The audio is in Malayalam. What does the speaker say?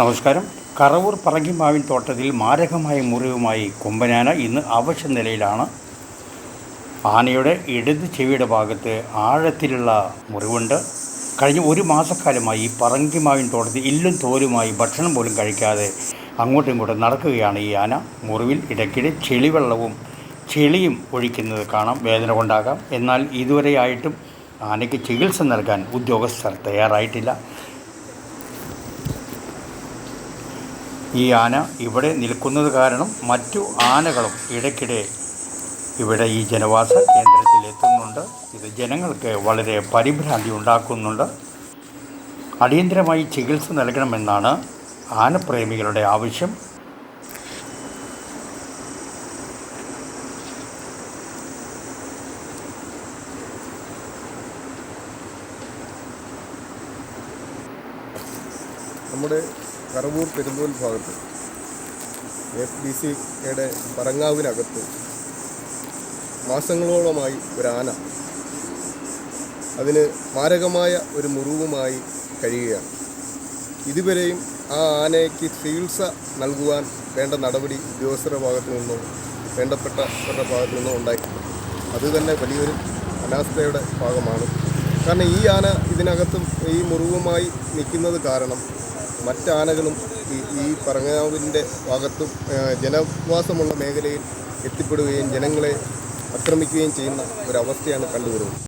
നമസ്കാരം. കറവൂർ പറങ്കിമാവിൻ തോട്ടത്തിൽ മാരകമായ മുറിവുമായി കൊമ്പനാന ഇന്ന് അവശ്യ നിലയിലാണ്. ആനയുടെ ഇടത് ചെവിയുടെ ഭാഗത്ത് ആഴത്തിലുള്ള മുറിവുണ്ട്. കഴിഞ്ഞ ഒരു മാസക്കാലമായി പറങ്കിമാവിൻ തോട്ടത്തിൽ ഇല്ലും തോലുമായി ഭക്ഷണം പോലും കഴിക്കാതെ അങ്ങോട്ടും ഇങ്ങോട്ടും നടക്കുകയാണ് ഈ ആന. മുറിവിൽ ഇടയ്ക്കിടെ ചെളിവെള്ളവും ചെളിയും ഒഴിക്കുന്നത് കാണാം. വേദന കൊണ്ടാകാം. എന്നാൽ ഇതുവരെയായിട്ടും ആനയ്ക്ക് ചികിത്സ നൽകാൻ ഉദ്യോഗസ്ഥർ തയ്യാറായിട്ടില്ല. ഈ ആന ഇവിടെ നിൽക്കുന്നത് കാരണം മറ്റു ആനകളും ഇടയ്ക്കിടെ ഇവിടെ ഈ ജനവാസ കേന്ദ്രത്തിൽ എത്തുന്നുണ്ട്. ഇത് ജനങ്ങൾക്ക് വളരെ പരിഭ്രാന്തി ഉണ്ടാക്കുന്നുണ്ട്. അടിയന്തരമായി ചികിത്സ നൽകണമെന്നാണ് ആനപ്രേമികളുടെ ആവശ്യം. നമ്മുടെ കറവൂർ പെരുന്തൂൽ ഭാഗത്ത് എഫ് ഡി സിയുടെ പറങ്ങാവിനകത്ത് മാസങ്ങളോളമായി ഒരാന അതിന് മാരകമായ ഒരു മുറിവുമായി കഴിയുകയാണ്. ഇതുവരെയും ആ ആനയ്ക്ക് ചികിത്സ നൽകുവാൻ വേണ്ട നടപടി ഉദ്യോഗസ്ഥരുടെ ഭാഗത്തു നിന്നോ വേണ്ടപ്പെട്ടവരുടെ ഭാഗത്തു നിന്നോ ഉണ്ടായിട്ടുണ്ട് അത് വലിയൊരു അനാസ്ഥയുടെ ഭാഗമാണ്. കാരണം ഈ ആന ഇതിനകത്തും ഈ മുറിവുമായി നിൽക്കുന്നത് കാരണം മറ്റാനകളും ഈ ഈ പറങ്ങാവിന്റെ ഭാഗത്തും ജനവാസമുള്ള മേഖലയിൽ എത്തിപ്പെടുകയും ജനങ്ങളെ ആക്രമിക്കുകയും ചെയ്യുന്ന ഒരവസ്ഥയാണ് കണ്ടുവരുന്നത്.